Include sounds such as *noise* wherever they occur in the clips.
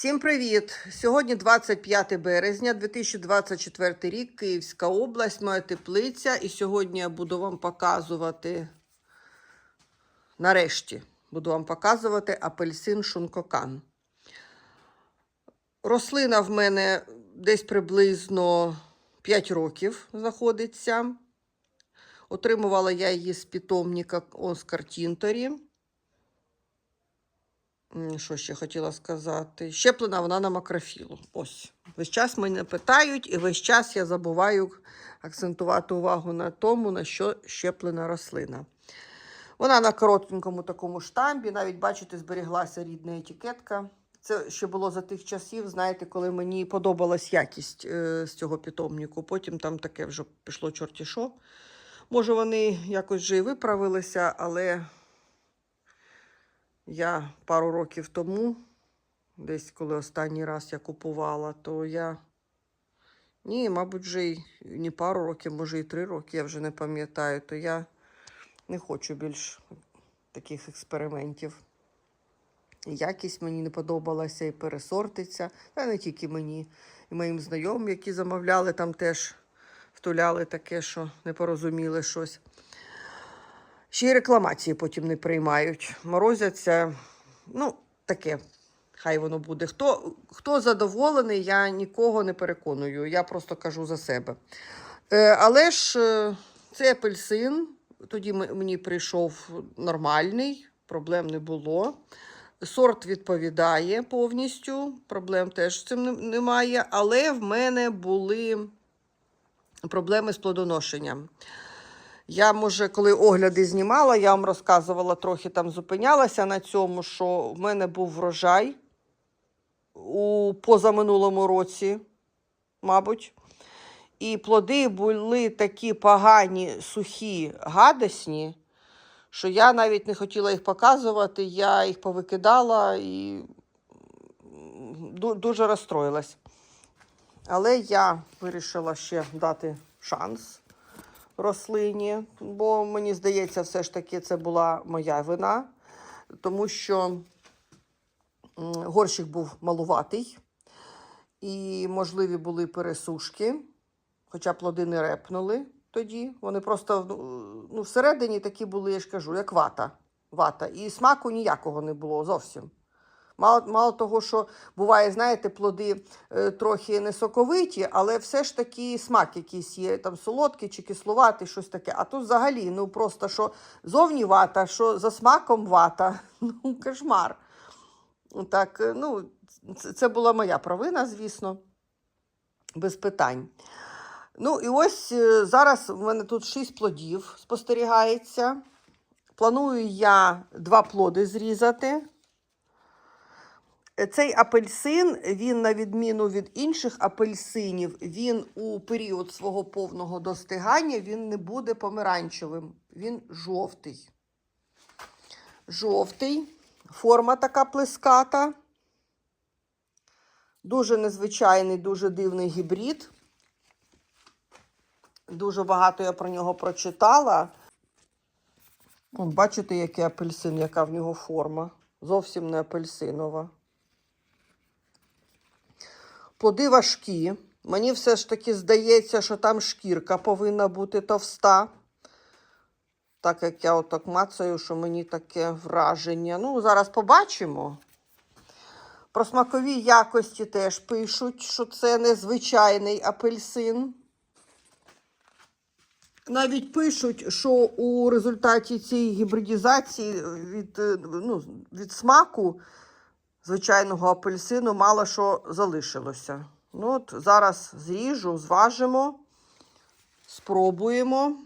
Всім привіт! Сьогодні 25 березня 2024 рік, Київська область, моя теплиця. І сьогодні я буду вам показувати, нарешті, буду вам показувати апельсин шункокан. Рослина в мене десь приблизно 5 років знаходиться. Отримувала я її з питомника Оскар Тінторі. Що ще хотіла сказати? Щеплена вона на макрофілу. Ось. Весь час мене питають, і весь час я забуваю акцентувати увагу на тому, на що щеплена рослина. Вона на коротенькому такому штамбі, навіть, бачите, зберіглася рідна етикетка. Це ще було за тих часів, знаєте, коли мені подобалась якість е, з цього питомнику. Потім там таке вже пішло чорті що. Може, вони якось вже і виправилися, але я пару років тому, десь коли останній раз я купувала, то я. Ні, мабуть, вже й не пару років, може і три роки, я вже не пам'ятаю, то я не хочу більш таких експериментів. Якість мені не подобалася і пересортиться. Та не тільки мені, і моїм знайомим, які замовляли, там теж втуляли таке, що не порозуміли щось. Ще й рекламації потім не приймають. Морозяться. Ну, таке, хай воно буде. Хто, хто задоволений, я нікого не переконую. Я просто кажу за себе. Е, але ж е, це апельсин. Тоді мені прийшов нормальний, проблем не було. Сорт відповідає повністю, проблем теж з цим немає. Але в мене були проблеми з плодоношенням. Я, може, коли огляди знімала, я вам розказувала, трохи там зупинялася на цьому, що в мене був врожай у позаминулому році, мабуть. І плоди були такі погані, сухі, гадосні, що я навіть не хотіла їх показувати, я їх повикидала і дуже розстроїлась. Але я вирішила ще дати шанс рослині, бо мені здається, все ж таки це була моя вина, тому що горщик був малуватий, і можливі були пересушки, хоча плоди не репнули тоді. Вони просто ну, ну, всередині такі були, я ж кажу, як вата. вата. І смаку ніякого не було зовсім. Мало, мало того, що буває, знаєте, плоди е, трохи не соковиті, але все ж таки смак якийсь є, там солодкий чи кисловатий, щось таке. А тут взагалі, ну просто що зовні вата, що за смаком вата. *laughs* Ну, кошмар. Так, е, ну, це, була моя провина, звісно, без питань. Ну, і ось е, зараз в мене тут шість плодів спостерігається. Планую я два плоди зрізати. Цей апельсин, він, на відміну від інших апельсинів, він у період свого повного достигання він не буде помаранчевим. Він жовтий. Жовтий. Форма така плеската. Дуже незвичайний, дуже дивний гібрид. Дуже багато я про нього прочитала. Вон, бачите, який апельсин, яка в нього форма. Зовсім не апельсинова. Плоди важкі. Мені все ж таки здається, що там шкірка повинна бути товста. Так як я отак мацаю, що мені таке враження. Ну, зараз побачимо. Про смакові якості теж пишуть, що це незвичайний апельсин. Навіть пишуть, що у результаті цієї гібридізації від, е, ну, від смаку звичайного апельсину мало що залишилося. Ну, от зараз зріжу, зважимо, спробуємо.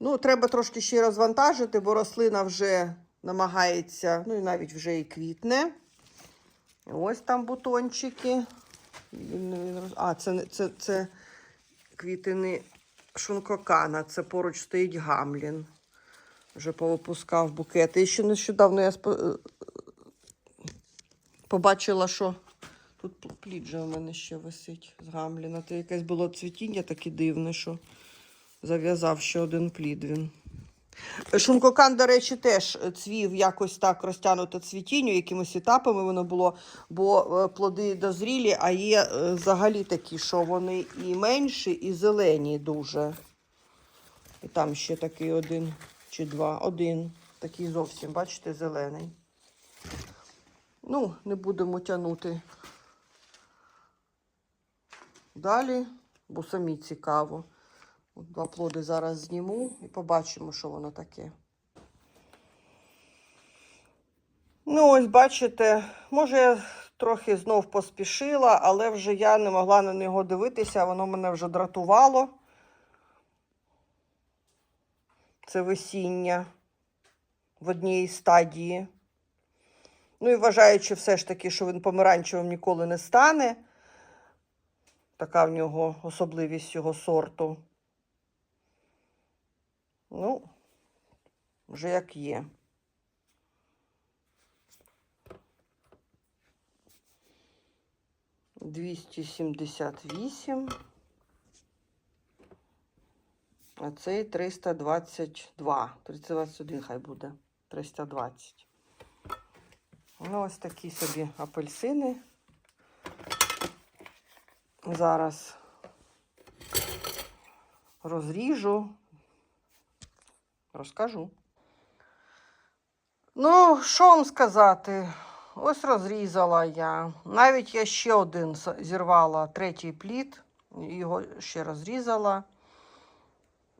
Ну, треба трошки ще розвантажити, бо рослина вже намагається, ну і навіть вже і квітне. Ось там бутончики. А, це, це, це квітини шункокана. Це поруч стоїть гамлін. Вже повипускав букети. І ще нещодавно я побачила, що тут пл- плід же у мене ще висить з гамліна. Це якесь було цвітіння таке дивне, що зав'язав ще один плід він. Шункокан, до речі, теж цвів якось так розтягнуто цвітінню, якимись етапами воно було, бо е, плоди дозрілі, а є е, взагалі такі, що вони і менші, і зелені дуже. І там ще такий один чи два. Один. Такий зовсім, бачите, зелений. Ну, не будемо тягнути далі, бо самі цікаво. Два плоди зараз зніму і побачимо, що воно таке. Ну, ось бачите, може, я трохи знов поспішила, але вже я не могла на нього дивитися, воно мене вже дратувало. Це весіння в одній стадії. Ну і вважаючи все ж таки, що він помаранчевим ніколи не стане. Така в нього особливість цього сорту. Ну, вже як є. Двісті сімдесят вісім. А цей 322. 321 хай буде. 320. Ну, ось такі собі апельсини. Зараз розріжу, розкажу. Ну, що вам сказати? Ось розрізала я. Навіть я ще один зірвала третій плід, його ще розрізала.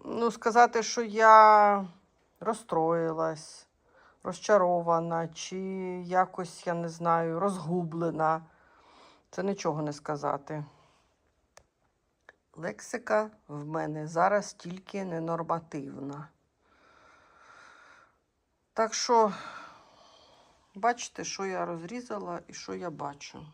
Ну, сказати, що я розстроїлась, розчарована, чи якось, я не знаю, розгублена. Це нічого не сказати. Лексика в мене зараз тільки ненормативна. Так що, бачите, що я розрізала і що я бачу.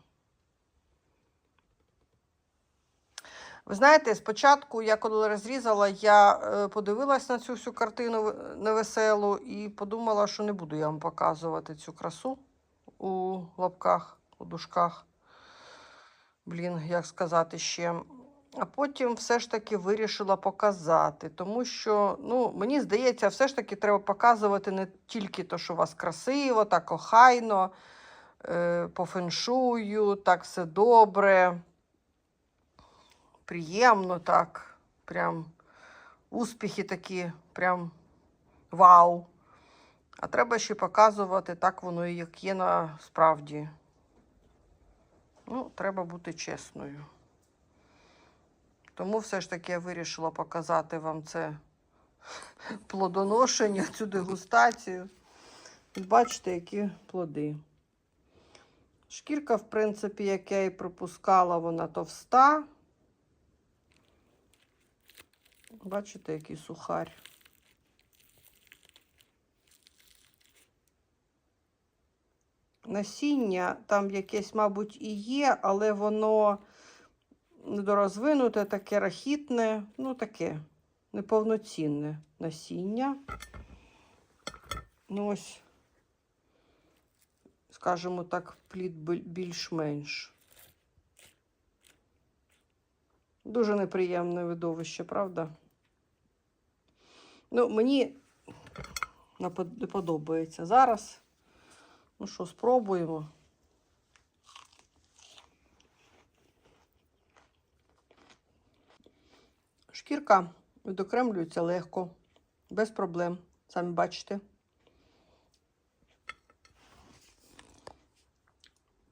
Ви знаєте, спочатку, я коли розрізала, я е, подивилась на цю всю картину невеселу і подумала, що не буду я вам показувати цю красу у лапках, у дужках. Блін, як сказати ще. А потім все ж таки вирішила показати, тому що, ну, мені здається, все ж таки треба показувати не тільки те, що у вас красиво, так охайно, е, по феншую, так все добре, приємно, так, прям успіхи такі, прям вау. А треба ще показувати так воно, як є насправді. Ну, треба бути чесною. Тому все ж таки я вирішила показати вам це *laughs* плодоношення, цю дегустацію. Бачите, які плоди. Шкірка, в принципі, як я і припускала, вона товста. Бачите, який сухарь. Насіння там якесь, мабуть, і є, але воно недорозвинуте, таке рахітне, ну таке неповноцінне насіння. Ну ось, скажімо так, плід більш-менш. Дуже неприємне видовище, правда? Ну, мені не подобається зараз. Ну що, спробуємо. Шкірка відокремлюється легко, без проблем, самі бачите.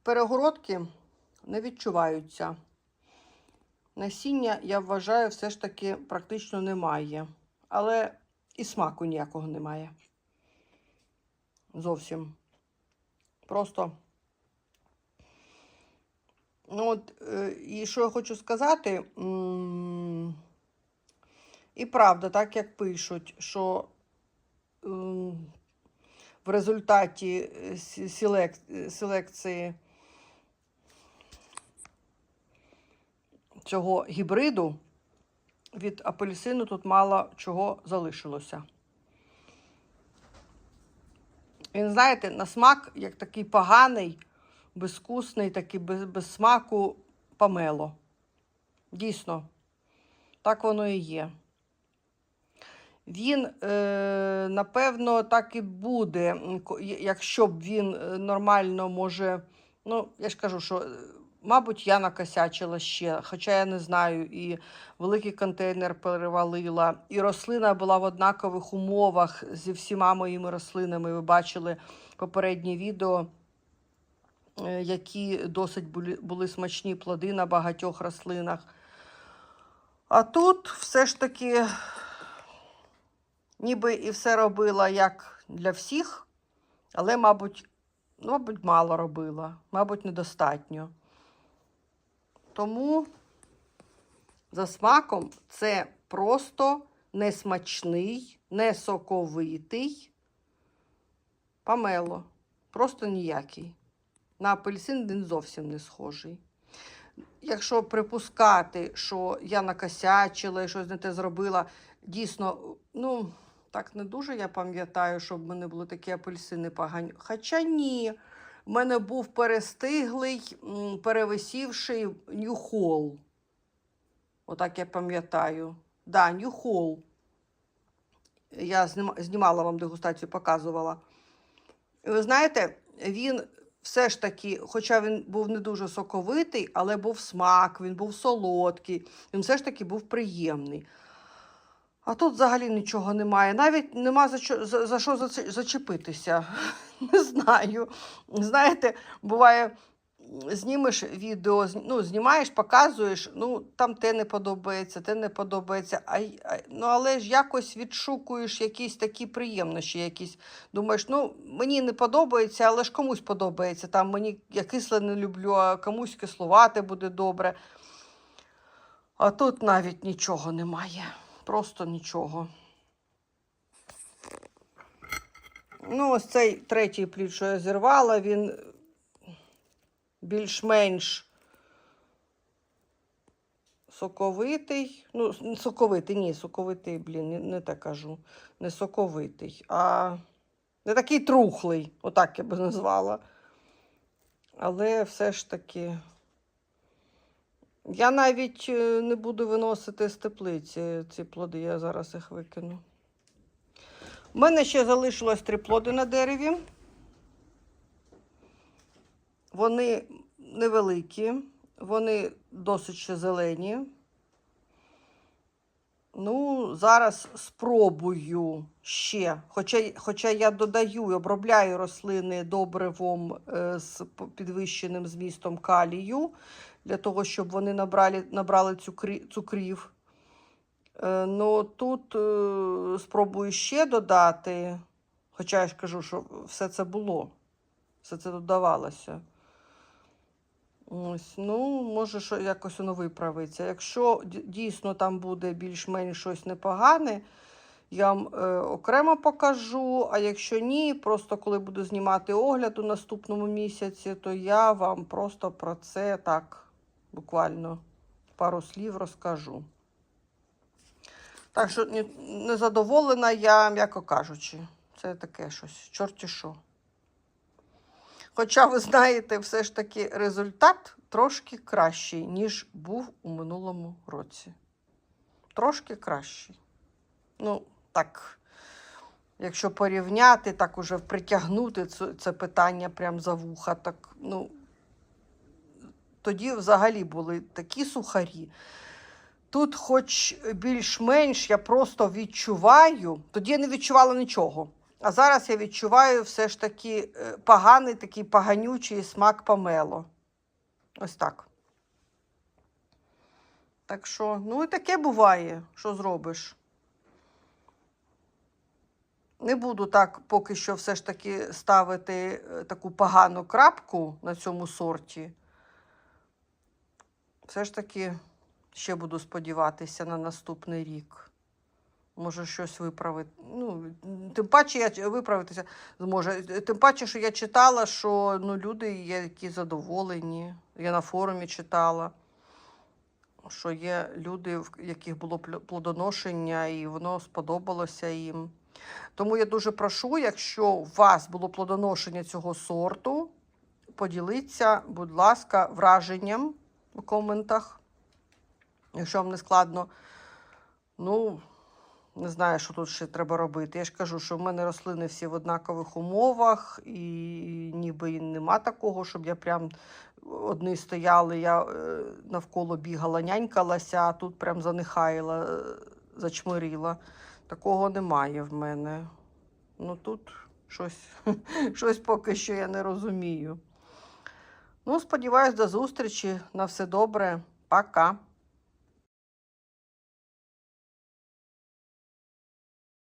Перегородки не відчуваються. Насіння, я вважаю, все ж таки практично немає. Але і смаку ніякого немає. Зовсім. Просто. Ну, от, е, і що я хочу сказати, і правда, так як пишуть, що в результаті е, е, селекції цього гібриду від апельсину тут мало чого залишилося. Він, знаєте, на смак, як такий поганий, безвкусний, такий без, без смаку помело. Дійсно, так воно і є. він, е, напевно, так і буде, якщо б він е, нормально може. Ну, я ж кажу, що, е, мабуть, я накосячила ще, хоча я не знаю, і великий контейнер перевалила, і рослина була в однакових умовах зі всіма моїми рослинами. Ви бачили попереднє відео, е, які досить були, були смачні плоди на багатьох рослинах. А тут все ж таки, ніби і все робила як для всіх, але, мабуть, мабуть, мало робила, мабуть, недостатньо. Тому за смаком це просто несмачний, не соковитий памело. Просто ніякий. На апельсин він зовсім не схожий. Якщо припускати, що я накосячила і щось не те зробила, дійсно, ну, так не дуже я пам'ятаю, щоб в мене були такі апельсини погані. Хоча ні, в мене був перестиглий, перевисівший нюхол. Отак я пам'ятаю. Да, нюхол. Я знімала вам дегустацію, показувала. Ви знаєте, він все ж таки, хоча він був не дуже соковитий, але був смак, він був солодкий, він все ж таки був приємний. А тут взагалі нічого немає. Навіть нема за що, за, за що зачепитися. *laughs* Не знаю. Знаєте, буває, знімеш відео, ну, знімаєш, показуєш, ну там те не подобається, те не подобається. А, ну, але ж якось відшукуєш якісь такі приємнощі, якісь. Думаєш, ну мені не подобається, але ж комусь подобається. Там мені я кисле не люблю, а комусь кислувати буде добре. А тут навіть нічого немає. Просто нічого. Ну, ось цей третій плід, що я зірвала, він більш-менш соковитий. Ну, соковитий, ні, соковитий, блін, не, не те кажу. Не соковитий, а не такий трухлий, отак я би назвала. Але все ж таки. Я навіть е, не буду виносити з теплиці ці плоди, я зараз їх викину. У мене ще залишилось три плоди на дереві. Вони невеликі, вони досить ще зелені. Ну, зараз спробую ще, хоча, хоча я додаю і обробляю рослини добривом е, з підвищеним змістом калію, для того, щоб вони набрали, набрали цукрі, цукрів. Е, ну, тут е, спробую ще додати, хоча я ж кажу, що все це було, все це додавалося. Ось, ну, може, що якось воно виправиться. Якщо дійсно там буде більш-менш щось непогане, я вам е, окремо покажу. А якщо ні, просто коли буду знімати огляд у наступному місяці, то я вам просто про це так буквально пару слів розкажу. Так що не, не я, м'яко кажучи. Це таке щось, чорті що. Хоча, ви знаєте, все ж таки результат трошки кращий, ніж був у минулому році. Трошки кращий. Ну, так, якщо порівняти, так уже притягнути це, питання прям за вуха, так, ну, тоді взагалі були такі сухарі. Тут, хоч більш-менш, я просто відчуваю, тоді я не відчувала нічого. А зараз я відчуваю все ж таки е, поганий, такий поганючий смак помело. Ось так. Так що, ну і таке буває, що зробиш. Не буду так поки що все ж таки ставити е, таку погану крапку на цьому сорті. Все ж таки ще буду сподіватися на наступний рік. Може, щось виправити. Ну, тим паче я виправитися зможе. Тим паче, що я читала, що ну, люди є які задоволені. Я на форумі читала, що є люди, в яких було плодоношення, і воно сподобалося їм. Тому я дуже прошу, якщо у вас було плодоношення цього сорту, поділіться, будь ласка, враженням у коментах. Якщо вам не складно, ну, Не знаю, що тут ще треба робити. Я ж кажу, що в мене рослини всі в однакових умовах, і ніби і нема такого, щоб я прям одні стояли, я е, навколо бігала, нянькалася, а тут прям занехаяла, е, зачмиріла. Такого немає в мене. Ну тут щось, *laughs* щось поки що я не розумію. Ну, сподіваюсь, до зустрічі. На все добре. Пока.